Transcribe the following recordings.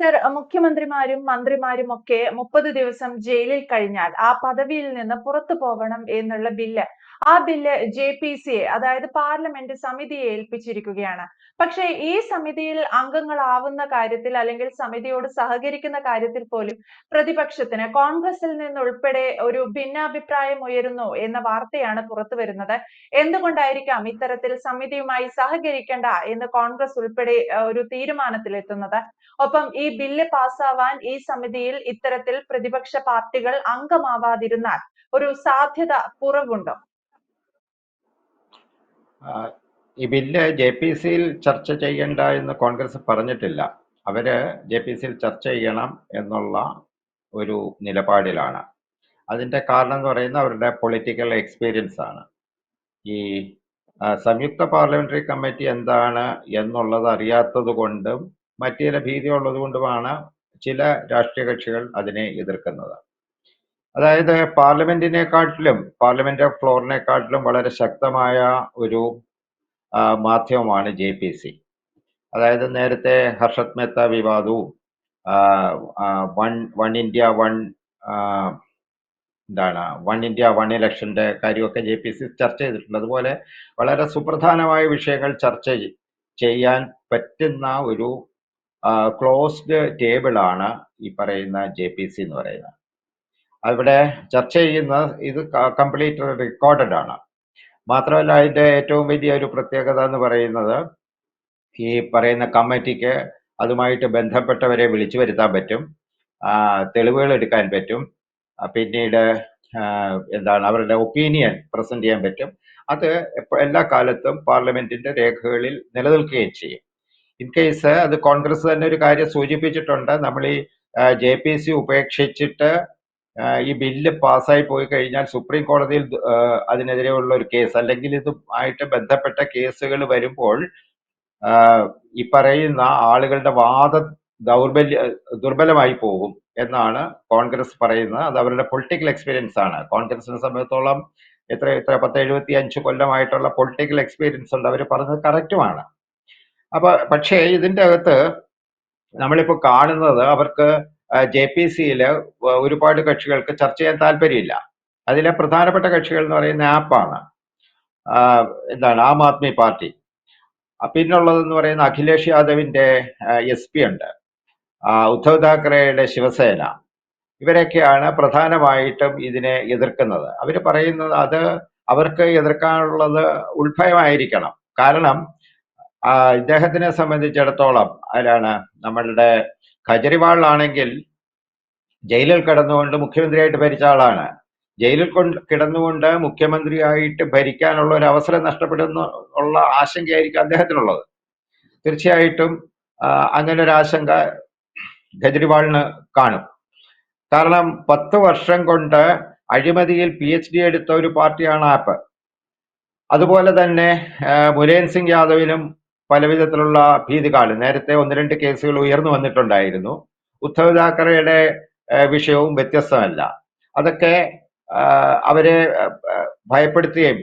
Sir മുഖ്യമന്ത്രിമാരും മന്ത്രിമാരും ഒക്കെ മുപ്പത് ദിവസം ജയിലിൽ കഴിഞ്ഞാൽ ആ പദവിയിൽ നിന്ന് പുറത്തു പോകണം എന്നുള്ള ബില്ല് ആ ബില്ല് ജെ പി സിയെ അതായത് പാർലമെന്റ് സമിതിയെ ഏൽപ്പിച്ചിരിക്കുകയാണ്. പക്ഷേ ഈ സമിതിയിൽ അംഗങ്ങളാവുന്ന കാര്യത്തിൽ അല്ലെങ്കിൽ സമിതിയോട് സഹകരിക്കുന്ന കാര്യത്തിൽ പോലും പ്രതിപക്ഷത്തിന് കോൺഗ്രസിൽ നിന്നുൾപ്പെടെ ഒരു ഭിന്നാഭിപ്രായം ഉയരുന്നു എന്ന വാർത്തയാണ് പുറത്തു വരുന്നത്. എന്തുകൊണ്ടായിരിക്കാം ഇത്തരത്തിൽ സമിതിയുമായി സഹകരിക്കേണ്ട എന്ന് കോൺഗ്രസ് ഉൾപ്പെടെ ഒരു തീരുമാനത്തിലെത്തുന്നത്? ഒപ്പം ഈ ബില്ല് പാസ്സാവാൻ ഈ സമിതിയിൽ ഇത്തരത്തിൽ പ്രതിപക്ഷ പാർട്ടികൾ അംഗമാവാതിരുന്നാൽ ഒരു സാധ്യത കുറവുണ്ടോ? ഈ ബില്ല് ജെ പി സിയിൽ ചർച്ച ചെയ്യണ്ട എന്ന് കോൺഗ്രസ് പറഞ്ഞിട്ടില്ല. അവർ ജെ പി സിയിൽ ചർച്ച ചെയ്യണം എന്നുള്ള ഒരു നിലപാടിലാണ്. അതിന്റെ കാരണം എന്ന് പറയുന്നത് അവരുടെ പൊളിറ്റിക്കൽ എക്സ്പീരിയൻസ് ആണ്. ഈ സംയുക്ത പാർലമെന്ററി കമ്മിറ്റി എന്താണ് എന്നുള്ളത് അറിയാത്തത് കൊണ്ടും മറ്റു ചില ഭീതി ഉള്ളത് കൊണ്ടുമാണ് ചില രാഷ്ട്രീയ കക്ഷികൾ അതിനെ എതിർക്കുന്നത്. അതായത് പാർലമെന്റിനെക്കാട്ടിലും പാർലമെന്റ് ഫ്ലോറിനെക്കാട്ടിലും വളരെ ശക്തമായ ഒരു മാധ്യമമാണ് ജെ പി സി. അതായത് നേരത്തെ ഹർഷത് മേത്ത വിവാദവും വൺ വൺ ഇന്ത്യ വൺ എന്താണ് വൺ ഇന്ത്യ വൺ ഇലക്ഷന്റെ കാര്യമൊക്കെ ജെ പി സി ചർച്ച ചെയ്തിട്ടുണ്ട്. അതുപോലെ വളരെ സുപ്രധാനമായ വിഷയങ്ങൾ ചർച്ച ചെയ്യാൻ പറ്റുന്ന ഒരു ക്ലോസ്ഡ് ടേബിളാണ് ഈ പറയുന്ന ജെ പി സി എന്ന് പറയുന്നത്. അവിടെ ചർച്ച ചെയ്യുന്ന ഇത് കംപ്ലീറ്റ് റെക്കോർഡഡ് ആണ്. മാത്രമല്ല അതിന്റെ ഏറ്റവും വലിയ ഒരു പ്രത്യേകത എന്ന് പറയുന്നത് ഈ പറയുന്ന കമ്മിറ്റിക്ക് അതുമായിട്ട് ബന്ധപ്പെട്ടവരെ വിളിച്ചു വരുത്താൻ പറ്റും തെളിവുകൾ എടുക്കാൻ പറ്റും പിന്നീട് എന്താണ് അവരുടെ ഒപ്പീനിയൻ പ്രസന്റ് ചെയ്യാൻ പറ്റും. അത് എല്ലാ കാലത്തും പാർലമെന്റിന്റെ രേഖകളിൽ നിലനിൽക്കുകയും ചെയ്യും. ഇൻ കേസ് അത് കോൺഗ്രസ് തന്നെ ഒരു കാര്യം സൂചിപ്പിച്ചിട്ടുണ്ട്. നമ്മൾ ഈ ജെ പി സി ഉപേക്ഷിച്ചിട്ട് ഈ ബില്ല് പാസ്സായി പോയി കഴിഞ്ഞാൽ സുപ്രീം കോടതിയിൽ അതിനെതിരെയുള്ള ഒരു കേസ് അല്ലെങ്കിൽ ഇതുമായിട്ട് ബന്ധപ്പെട്ട കേസുകൾ വരുമ്പോൾ ഈ പറയുന്ന ആളുകളുടെ വാദ ദൗർബല്യ ദുർബലമായി പോകും എന്നാണ് കോൺഗ്രസ് പറയുന്നത്. അത് അവരുടെ പൊളിറ്റിക്കൽ എക്സ്പീരിയൻസ് ആണ്. കോൺഗ്രസിനെ സംബന്ധിച്ചോളം എത്ര എത്ര പത്ത് എഴുപത്തി അഞ്ച് കൊല്ലമായിട്ടുള്ള പൊളിറ്റിക്കൽ എക്സ്പീരിയൻസ് ഉണ്ട്. അവർ പറഞ്ഞത് കറക്റ്റുമാണ്. അപ്പൊ പക്ഷേ ഇതിന്റെ അകത്ത് നമ്മളിപ്പോൾ കാണുന്നത് അവർക്ക് ജെ പി സിയിൽ ഒരുപാട് കക്ഷികൾക്ക് ചർച്ച ചെയ്യാൻ താല്പര്യമില്ല. അതിലെ പ്രധാനപ്പെട്ട കക്ഷികൾ എന്ന് പറയുന്ന ആപ്പാണ്. എന്താണ് ആം ആദ്മി പാർട്ടി. പിന്നുള്ളതെന്ന് പറയുന്ന അഖിലേഷ് യാദവിന്റെ എസ് പി ഉണ്ട്. ഉദ്ധവ് താക്കറെയുടെ ശിവസേന. ഇവരൊക്കെയാണ് പ്രധാനമായിട്ടും ഇതിനെ എതിർക്കുന്നത്. അവർ പറയുന്നത് അത് അവർക്ക് എതിർക്കാനുള്ളത് ഉൾഭയമായിരിക്കണം കാരണം ഇദ്ദേഹത്തിനെ സംബന്ധിച്ചിടത്തോളം ആരാണ് നമ്മളുടെ കജരിവാൾ ആണെങ്കിൽ ജയിലിൽ കിടന്നുകൊണ്ട് മുഖ്യമന്ത്രിയായിട്ട് ഭരിച്ച ആളാണ്. ജയിലിൽ കൊണ്ട് കിടന്നുകൊണ്ട് മുഖ്യമന്ത്രിയായിട്ട് ഭരിക്കാനുള്ള ഒരു അവസരം നഷ്ടപ്പെടുന്ന ഉള്ള ആശങ്കയായിരിക്കും അദ്ദേഹത്തിനുള്ളത്. തീർച്ചയായിട്ടും അങ്ങനെ ഒരു ആശങ്ക കെജ്രിവാളിന് കാണും. കാരണം പത്ത് വർഷം കൊണ്ട് അഴിമതിയിൽ പി എച്ച് ഡി എടുത്ത ഒരു പാർട്ടിയാണ് ആപ്പ്. അതുപോലെ തന്നെ മുലേൻ സിംഗ് യാദവിനും പല വിധത്തിലുള്ള ഭീതി കാണും നേരത്തെ ഒന്ന് രണ്ട് കേസുകൾ ഉയർന്നു വന്നിട്ടുണ്ടായിരുന്നു. ഉദ്ധവ് താക്കറെയുടെ വിഷയവും വ്യത്യസ്തമല്ല. അതൊക്കെ അവരെ ഭയപ്പെടുത്തുകയും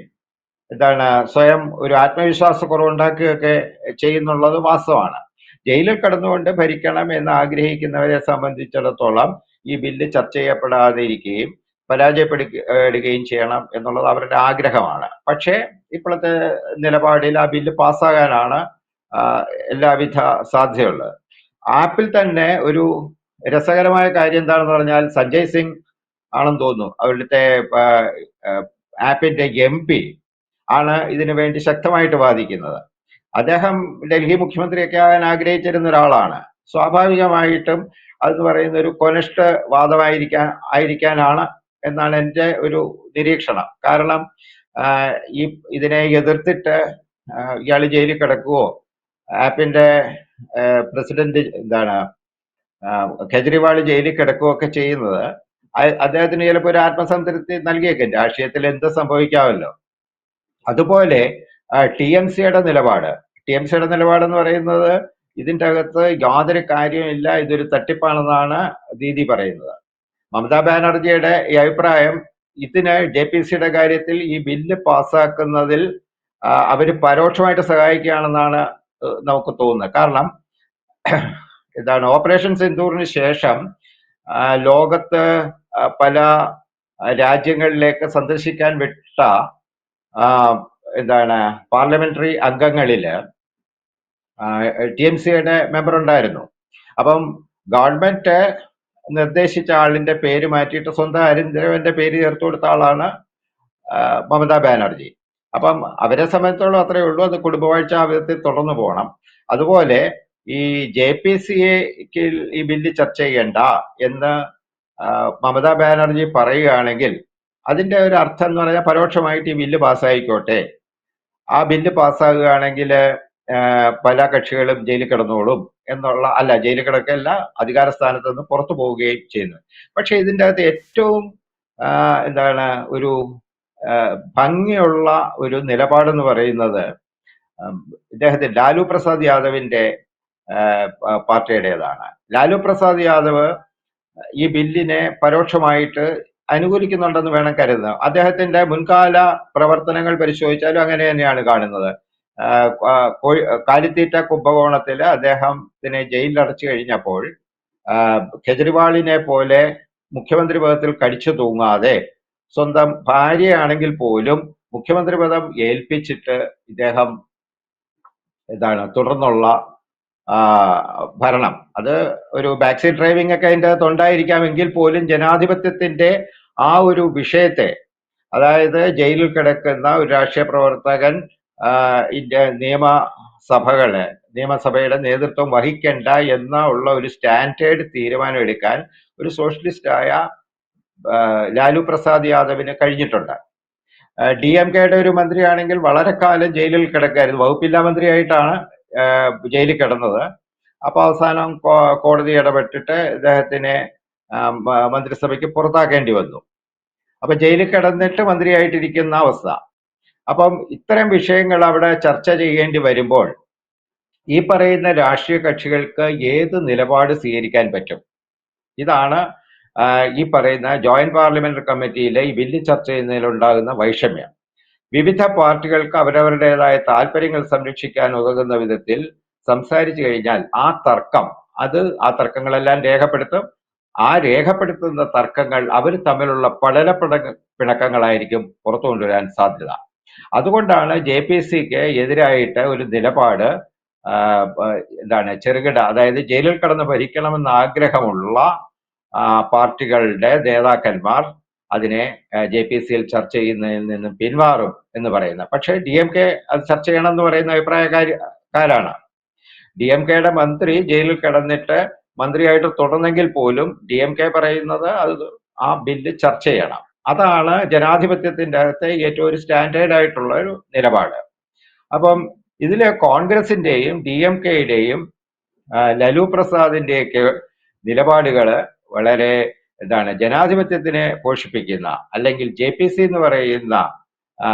എന്താണ് സ്വയം ഒരു ആത്മവിശ്വാസക്കുറവ് ഉണ്ടാക്കുകയൊക്കെ ചെയ്യുന്നുള്ളത് വാസ്തവമാണ്. ജയിലിൽ കടന്നുകൊണ്ട് ഭരിക്കണം എന്ന് ആഗ്രഹിക്കുന്നവരെ സംബന്ധിച്ചിടത്തോളം ഈ ബില്ല് ചർച്ച ചെയ്യപ്പെടാതെ ഇരിക്കുകയും പരാജയപ്പെടുകയും ചെയ്യണം എന്നുള്ളത് അവരുടെ ആഗ്രഹമാണ്. പക്ഷേ ഇപ്പോഴത്തെ നിലപാടിൽ ആ ബില്ല് പാസ്സാകാനാണ് എല്ലാവിധ സാധ്യതയുള്ളത്. ആപ്പിൽ തന്നെ ഒരു രസകരമായ കാര്യം എന്താണെന്ന് പറഞ്ഞാൽ സഞ്ജയ് സിംഗ് ആണെന്ന് തോന്നുന്നു. ആ, ആപ്പിന്റെ എം പി ആണ് ഇതിനു വേണ്ടി ശക്തമായിട്ട് വാദിക്കുന്നത്. അദ്ദേഹം ഡൽഹി മുഖ്യമന്ത്രിയൊക്കെ ആകാൻ ആഗ്രഹിച്ചിരുന്ന ഒരാളാണ്. സ്വാഭാവികമായിട്ടും അതെന്ന് പറയുന്ന ഒരു കൊനിഷ്ഠ വാദമായിരിക്കാൻ ആയിരിക്കാനാണ് എന്നാണ് എന്റെ ഒരു നിരീക്ഷണം. കാരണം ഈ ഇതിനെ എതിർത്തിട്ട് ഇയാൾ ജയിലിൽ കിടക്കുകയോ ആപ്പിന്റെ പ്രസിഡന്റ് എന്താണ് കേജ്രിവാൾ ജയിലിൽ കിടക്കുകയൊക്കെ ചെയ്യുന്നത്. അദ്ദേഹത്തിന് ചിലപ്പോൾ ഒരു ആത്മസംതൃപ്തി നൽകിയേക്കും. രാഷ്ട്രീയത്തിൽ എന്ത് സംഭവിക്കാമല്ലോ. അതുപോലെ ടി എം സിയുടെ നിലപാട്. ടി എം സിയുടെ നിലപാടെന്ന് പറയുന്നത് ഇതിന്റെ അകത്ത് യാതൊരു കാര്യമില്ല ഇതൊരു തട്ടിപ്പാണെന്നാണ് ദീദി പറയുന്നത്. മമതാ ബാനർജിയുടെ ഈ അഭിപ്രായം ഇതിന് ജെ പി സിയുടെ കാര്യത്തിൽ ഈ ബില്ല് പാസ്സാക്കുന്നതിൽ അവർ പരോക്ഷമായിട്ട് സഹായിക്കുകയാണെന്നാണ് നമുക്ക് തോന്നുന്നത്. കാരണം എന്താണ് ഓപ്പറേഷൻ സിന്ദൂറിന് ശേഷം ലോകത്ത് പല രാജ്യങ്ങളിലേക്ക് സന്ദർശിക്കാൻ വിട്ട എന്താണ് പാർലമെന്ററി അംഗങ്ങളിൽ ടി എം സിയുടെ മെമ്പർ ഉണ്ടായിരുന്നു അപ്പം ഗവൺമെന്റ് നിർദ്ദേശിച്ച ആളിന്റെ പേര് മാറ്റിയിട്ട് സ്വന്തം അരിന്ദ്രവന്റെ പേര് ചേർത്ത് കൊടുത്ത ആളാണ് മമതാ ബാനർജി. അപ്പം അവരെ സംബന്ധിച്ചോളം അത്രയേ ഉള്ളൂ. അത് കുടുംബവാഴ്ച ആ വിധത്തിൽ തുടർന്നു പോകണം. അതുപോലെ ഈ ജെ പി സി എക്ക് ഈ ബില്ല് ചർച്ച ചെയ്യണ്ട എന്ന് മമതാ ബാനർജി പറയുകയാണെങ്കിൽ അതിന്റെ ഒരു അർത്ഥം എന്ന് പറഞ്ഞാൽ പരോക്ഷമായിട്ട് ഈ ബില്ല് പാസ്സായിക്കോട്ടെ. ആ ബില്ല് പാസ്സാകുകയാണെങ്കിൽ പല കക്ഷികളും ജയിലിൽ കിടന്നോളും എന്നുള്ള അല്ല ജയിലിൽ കിടക്കല്ല അധികാര സ്ഥാനത്ത് നിന്ന് പുറത്തു പോവുകയും ചെയ്യുന്നു. പക്ഷേ ഇതിന്റെ അകത്ത് ഏറ്റവും എന്താണ് ഒരു ഭംഗിയുള്ള ഒരു നിലപാടെന്ന് പറയുന്നത് ഇദ്ദേഹത്തെ ലാലു പ്രസാദ് യാദവിന്റെ പാർട്ടിയുടേതാണ്. ലാലു പ്രസാദ് യാദവ് ഈ ബില്ലിനെ പരോക്ഷമായിട്ട് അനുകൂലിക്കുന്നുണ്ടെന്ന് വേണം കരുതുന്നത്. അദ്ദേഹത്തിന്റെ മുൻകാല പ്രവർത്തനങ്ങൾ പരിശോധിച്ചാലും അങ്ങനെ തന്നെയാണ് കാണുന്നത്. കാലിത്തീറ്റ കുംഭകോണത്തിൽ അദ്ദേഹത്തിനെ ജയിലിൽ അടച്ചു കഴിഞ്ഞപ്പോൾ കെജ്രിവാളിനെ പോലെ മുഖ്യമന്ത്രി പദത്തിൽ കടിച്ചു തൂങ്ങാതെ സ്വന്തം ഭാര്യയാണെങ്കിൽ പോലും മുഖ്യമന്ത്രി പദം ഏൽപ്പിച്ചിട്ട് ഇദ്ദേഹം എന്താണ് തുടർന്നുള്ള ഭരണം. അത് ഒരു ബാക്ക് ഡ്രൈവിംഗ് ഒക്കെ അതിന്റെ അകത്ത് ഉണ്ടായിരിക്കാമെങ്കിൽ പോലും ജനാധിപത്യത്തിന്റെ ആ ഒരു വിഷയത്തെ അതായത് ജയിലിൽ കിടക്കുന്ന ഒരു രാഷ്ട്രീയ പ്രവർത്തകൻ ഇന്ത്യ നിയമസഭകൾ നിയമസഭയുടെ നേതൃത്വം വഹിക്കേണ്ട എന്ന ഉള്ള ഒരു സ്റ്റാൻഡേർഡ് തീരുമാനം എടുക്കാൻ ഒരു സോഷ്യലിസ്റ്റായ ആ, ലാലു പ്രസാദ് യാദവിന് കഴിഞ്ഞിട്ടുണ്ട്. ഡി എം കെയുടെ ഒരു മന്ത്രിയാണെങ്കിൽ വളരെ കാലം ജയിലിൽ കിടക്കായിരുന്നു. വകുപ്പില്ലാ മന്ത്രിയായിട്ടാണ് ജയിലിൽ കിടന്നത്. അപ്പൊ അവസാനം കോടതി ഇടപെട്ടിട്ട് ഇദ്ദേഹത്തിനെ മന്ത്രിസഭയ്ക്ക് പുറത്താക്കേണ്ടി വന്നു. അപ്പൊ ജയിലിൽ കിടന്നിട്ട് മന്ത്രിയായിട്ടിരിക്കുന്ന അവസ്ഥ. അപ്പം ഇത്തരം വിഷയങ്ങൾ അവിടെ ചർച്ച ചെയ്യേണ്ടി വരുമ്പോൾ ഈ പറയുന്ന രാഷ്ട്രീയ കക്ഷികൾക്ക് ഏത് നിലപാട് സ്വീകരിക്കാൻ പറ്റും? ഇതാണ് ഈ പറയുന്ന ജോയിന്റ് പാർലമെന്ററി കമ്മിറ്റിയിലെ ഈ ബില്ല് ചർച്ച ചെയ്യുന്നതിലുണ്ടാകുന്ന വൈഷമ്യം. വിവിധ പാർട്ടികൾക്ക് അവരവരുടേതായ താല്പര്യങ്ങൾ സംരക്ഷിക്കാൻ ഉതകുന്ന വിധത്തിൽ സംസാരിച്ചു കഴിഞ്ഞാൽ ആ തർക്കം അത് ആ തർക്കങ്ങളെല്ലാം രേഖപ്പെടുത്തും. ആ രേഖപ്പെടുത്തുന്ന തർക്കങ്ങൾ അവർ തമ്മിലുള്ള പടല പിണക്ക- പിണക്കങ്ങളായിരിക്കും പുറത്തു കൊണ്ടുവരാൻ സാധ്യത. അതുകൊണ്ടാണ് ജെ പി സിക്ക് എതിരായിട്ട് ഒരു നിലപാട് എന്താണ് ചെറുകിട അതായത് ജയിലിൽ കടന്ന് ഭരിക്കണമെന്ന് ആഗ്രഹമുള്ള പാർട്ടികളുടെ നേതാക്കന്മാർ അതിനെ ജെ പി സിയിൽ ചർച്ച ചെയ്യുന്നതിൽ നിന്നും പിന്മാറും എന്ന് പറയുന്ന പക്ഷേ ഡി എം കെ അത് ചർച്ച ചെയ്യണം എന്ന് പറയുന്ന അഭിപ്രായക്കാരാണ് ഡി എം കെയുടെ മന്ത്രി ജയിലിൽ കിടന്നിട്ട് മന്ത്രിയായിട്ട് തുടർന്നെങ്കിൽ പോലും ഡി എം കെ പറയുന്നത് അത് ആ ബില്ല് ചർച്ച ചെയ്യണം. അതാണ് ജനാധിപത്യത്തിന്റെ അകത്തെ ഏറ്റവും ഒരു സ്റ്റാൻഡേർഡ് ആയിട്ടുള്ള ഒരു നിലപാട്. അപ്പം ഇതിൽ കോൺഗ്രസിന്റെയും ഡി എം കെയുടെയും ലലു പ്രസാദിന്റെയൊക്കെ നിലപാടുകൾ വളരെ എന്താണ് ജനാധിപത്യത്തിനെ പോഷിപ്പിക്കുന്ന അല്ലെങ്കിൽ ജെ പി സി എന്ന് പറയുന്ന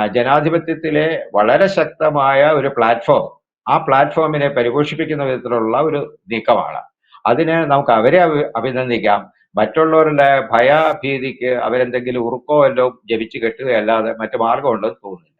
ജനാധിപത്യത്തിലെ വളരെ ശക്തമായ ഒരു പ്ലാറ്റ്ഫോം ആ പ്ലാറ്റ്ഫോമിനെ പരിപോഷിപ്പിക്കുന്ന വിധത്തിലുള്ള ഒരു നീക്കമാണ്. അതിന് നമുക്ക് അവരെ അഭിനന്ദിക്കാം. മറ്റുള്ളവരുടെ ഭയഭീതിക്ക് അവരെന്തെങ്കിലും ഉറുക്കോ വല്ലതും ജപിച്ചു കെട്ടുകയല്ലാതെ മറ്റു മാർഗമുണ്ടെന്ന് തോന്നുന്നില്ല.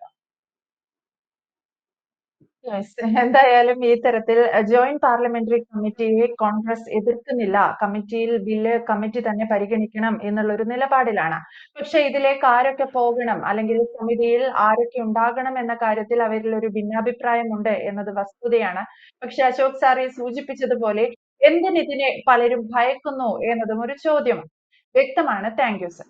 Yes. എന്തായാലും ഈ തരത്തിൽ ജോയിന്റ് പാർലമെന്ററി കമ്മിറ്റിയെ കോൺഗ്രസ് എതിർക്കുന്നില്ല. കമ്മിറ്റിയിൽ ബില്ല് കമ്മിറ്റി തന്നെ പരിഗണിക്കണം എന്നുള്ള ഒരു നിലപാടിലാണ്. പക്ഷെ ഇതിലേക്ക് ആരൊക്കെ പോകണം? അല്ലെങ്കിൽ സമിതിയിൽ ആരൊക്കെ ഉണ്ടാകണം എന്ന കാര്യത്തിൽ അവരിൽ ഒരു ഭിന്നാഭിപ്രായമുണ്ട് എന്നത് വസ്തുതയാണ്. പക്ഷെ അശോക് സാറി സൂചിപ്പിച്ചതുപോലെ എന്തിന് ഇതിനെ പലരും ഭയക്കുന്നു എന്നതും ഒരു ചോദ്യമാണ് വ്യക്തമാണ്. Thank you sir.